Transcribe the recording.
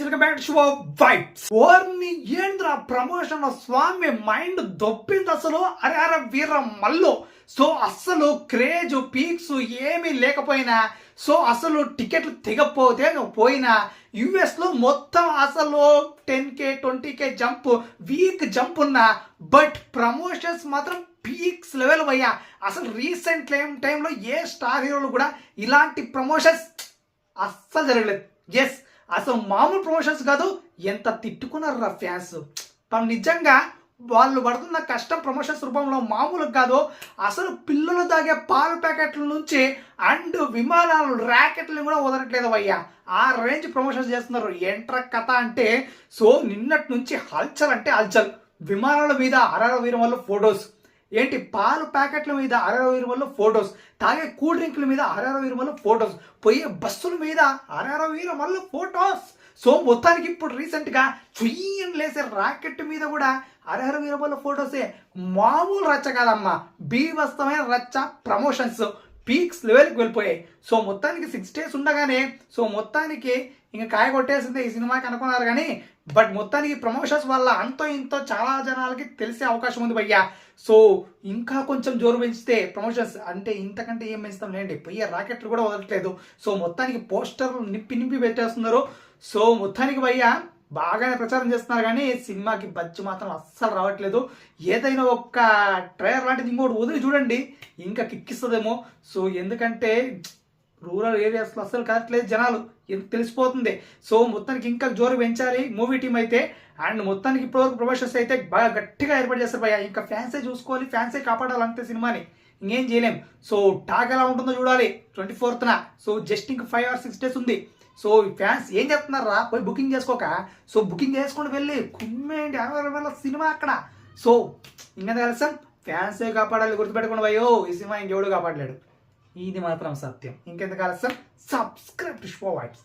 Guys welcome back to vibes ఓర్ని ఏంద్రా promotion స్వామి మైండ్ దొప్పింది అసలు? అరే అరే వీర మల్లు. సో అస్సలు క్రేజ్ పీక్స్ ఏమీ లేకపోయినా సో అసలు టికెట్లు తెగపోతే నువ్వు పోయినా యుఎస్లో మొత్తం అసలు ten K twenty K jump week jump ఉన్నా బట్ ప్రమోషన్స్ మాత్రం పీక్స్ లెవెల్ అయ్యా అసలు రీసెంట్ టైం టైంలో ఏ స్టార్ హీరోలు కూడా ఇలాంటి ప్రమోషన్స్ అస్సలు జరగలేదు. ఎస్ అసలు మామూలు ప్రమోషన్స్ కాదు. ఎంత తిట్టుకున్నారు రా ఫ్యాన్స్ తను నిజంగా వాళ్ళు పడుతున్న కష్టం ప్రమోషన్స్ రూపంలో మామూలు కాదు. అసలు పిల్లలు తాగే పాల ప్యాకెట్ల నుంచి అండ్ విమానాలు ర్యాకెట్లు కూడా వదలట్లేదు అయ్యా. ఆ రేంజ్ ప్రమోషన్స్ చేస్తున్నారు. ఎంట్ర కథ అంటే సో నిన్నటి నుంచి హల్చల్ అంటే హల్చల్. విమానాల మీద అరవ వీరం వల్ల ఫొటోస్ ఏంటి? పాలు ప్యాకెట్ల మీద అరవై వీరమల్లో ఫొటోస్. తాగే కూల్ డ్రింక్ల మీద అరవై వీరమల్లో ఫొటోస్. పోయే బస్సుల మీద అరవై వీరమల్లో ఫొటోస్. సో మొత్తానికి ఇప్పుడు రీసెంట్గా చుయ్యని లేసే రాకెట్ మీద కూడా అరవై వీరమల్ల ఫొటోసే మామూలు రచ్చ కాదమ్మా. బీభస్తమైన రచ్చ ప్రమోషన్స్. పీక్స్ లెవెల్కి వెళ్ళిపోయాయి. సో మొత్తానికి సిక్స్ డేస్ ఉండగానే సో మొత్తానికి ఇంకా కాయ కొట్టేసింది ఈ సినిమాకి అనుకున్నారు కానీ బట్ మొత్తానికి ప్రమోషన్స్ వల్ల అంతో ఇంతో చాలా జనాలకి తెలిసే అవకాశం ఉంది భయ్యా. సో ఇంకా కొంచెం జోరు పెంచితే ప్రమోషన్స్ అంటే ఇంతకంటే ఏం పెంచుతాం లేండి? పోయే రాకెట్లు కూడా వదలట్లేదు. సో మొత్తానికి పోస్టర్లు నిప్పి నింపి పెట్టేస్తున్నారు. సో మొత్తానికి భయ్యా బాగానే ప్రచారం చేస్తున్నారు కానీ సినిమాకి బజ్జి మాత్రం అస్సలు రావట్లేదు. ఏదైనా ఒక్క ట్రైలర్ లాంటిది ఇంకోటి వదిలి చూడండి ఇంకా కిక్కిస్తుందేమో. సో ఎందుకంటే రూరల్ ఏరియాస్లో అస్సలు కదట్లేదు జనాలు ఎంత తెలిసిపోతుంది. సో మొత్తానికి ఇంకా జోరు పెంచాలి మూవీ టీం అయితే. అండ్ మొత్తానికి ఇప్పటివరకు ప్రమోషన్స్ అయితే బాగా గట్టిగా ఏర్పాటు చేస్తారు భయ ఇంకా ఫ్యాన్సే చూసుకోవాలి ఫ్యాన్సే కాపాడాలి అంతే సినిమాని. ఇంకేం చేయలేం. సో టాక్ ఎలా ఉంటుందో చూడాలి. ట్వంటీ ఫోర్త్న. సో జస్ట్ ఇంక ఫైవ్ ఆర్ సిక్స్ డేస్ ఉంది. సో ఫ్యాన్స్ ఏం చెప్తున్నారా పోయి బుకింగ్ చేసుకోక. సో బుకింగ్ చేసుకుని వెళ్ళి కుమ్మేంటి అవైలబుల్ సినిమా అక్కడ. సో ఇంకా తెలుసాం? ఫ్యాన్సే కాపాడాలి గుర్తుపెట్టుకుని అయ్యో ఈ సినిమా ఇంకెవడు కాపాడలేడు. ఇది మాత్రం సత్యం. ఇంకెంత ఆలస్యం? Subscribe to show vibes